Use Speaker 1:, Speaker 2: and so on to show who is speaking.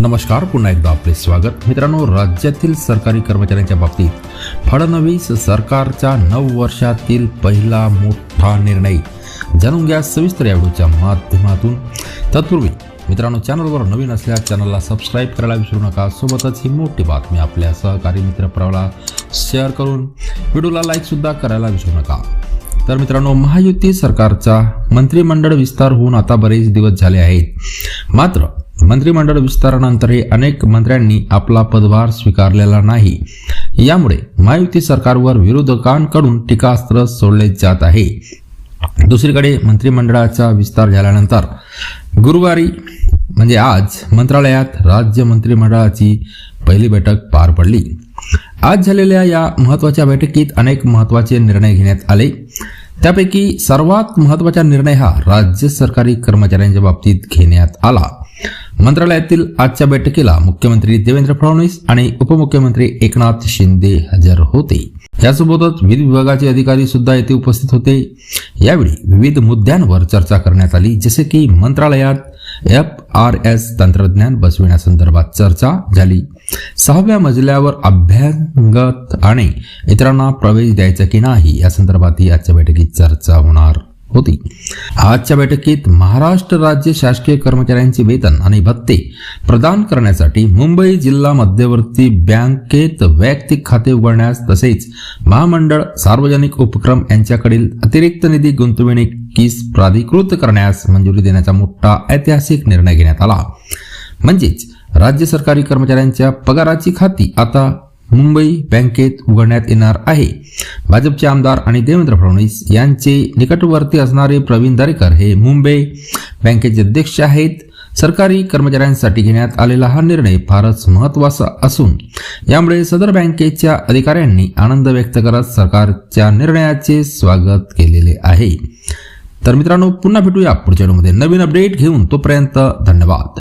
Speaker 1: नमस्कार पुन्हा एकदा आपले स्वागत. मित्रांनो राज्यातील सरकारी कर्मचाऱ्यांच्या बाबतीत फडणवीस सरकारच्या नऊ वर्षातील पहिला मोठा निर्णय. जाणून घ्या सविस्तर या व्हिडिओच्या माध्यमातून. तत्पूर्वी मित्रांनो चॅनलवर नवीन असल्यास चॅनलला सबस्क्राईब करायला विसरू नका. सोबतच ही मोठी बातमी आपल्या सहकारी मित्रप्रवाला शेअर करून व्हिडिओला लाईकसुद्धा करायला विसरू नका. तर मित्रांनो महायुती सरकारचा मंत्रिमंडळ विस्तार होऊन आता बरेच दिवस झाले आहेत. मात्र मंत्रिमंडळ विस्तारानंतरही अनेक मंत्र्यांनी आपला पदभार स्वीकारलेला नाही. यामुळे महायुती सरकारवर विरोधकांकडून टीकास्त्र सोडले जात आहे. दुसरीकडे मंत्रिमंडळाचा विस्तार झाल्यानंतर गुरुवारी म्हणजे आज मंत्रालयात राज्य मंत्रिमंडळाची पहिली बैठक पार पडली. आज झालेल्या या महत्त्वाच्या बैठकीत अनेक महत्त्वाचे निर्णय घेण्यात आले. त्यापैकी सर्वात महत्त्वाचा निर्णय हा राज्य सरकारी कर्मचाऱ्यांच्या बाबतीत घेण्यात आला. मंत्रालयातील आजच्या बैठकीला मुख्यमंत्री देवेंद्र फडणवीस आणि उपमुख्यमंत्री एकनाथ शिंदे हजर होते. यासोबतच विविध विभागाचे अधिकारी सुद्धा येथे उपस्थित होते. यावेळी विविध मुद्द्यांवर चर्चा करण्यात आली जसे की मंत्रालयात एफ आर एस तंत्रज्ञान बसविण्यासंदर्भात चर्चा झाली. सहाव्या मजल्यावर अभ्यांगत आणि इतरांना प्रवेश द्यायचा की नाही या संदर्भातही आजच्या बैठकीत चर्चा होणार. होती. आजच्या बैठकीत महाराष्ट्र राज्य शासकीय कर्मचाऱ्यांचे वेतन आणि भत्ते प्रदान करण्यासाठी मुंबई जिल्हा मध्यवर्ती बँकेत वैयक्तिक खाते उघडण्यास तसेच महामंडळ सार्वजनिक उपक्रम यांच्याकडील अतिरिक्त निधी गुंतवणुकीस प्राधिकृत करण्यास मंजुरी देण्याचा मोठा ऐतिहासिक निर्णय घेण्यात आला. म्हणजेच राज्य सरकारी कर्मचाऱ्यांच्या पगाराची खाती आता मुंबई बँकेत उघडण्यात येणार आहे. भाजपचे आमदार आणि देवेंद्र फडणवीस यांचे निकटवर्ती असणारे प्रवीण दरेकर हे मुंबई बँकेचे अध्यक्ष आहेत. सरकारी कर्मचाऱ्यांसाठी घेण्यात आलेला हा निर्णय फारच महत्त्वाचा असून यामुळे सदर बँकेच्या अधिकाऱ्यांनी आनंद व्यक्त करत सरकारच्या निर्णयाचे स्वागत केलेले आहे. तर मित्रांनो पुन्हा भेटूया पुढच्या व्हिडिओमध्ये. नवीन अपडेट घेऊन तोपर्यंत धन्यवाद.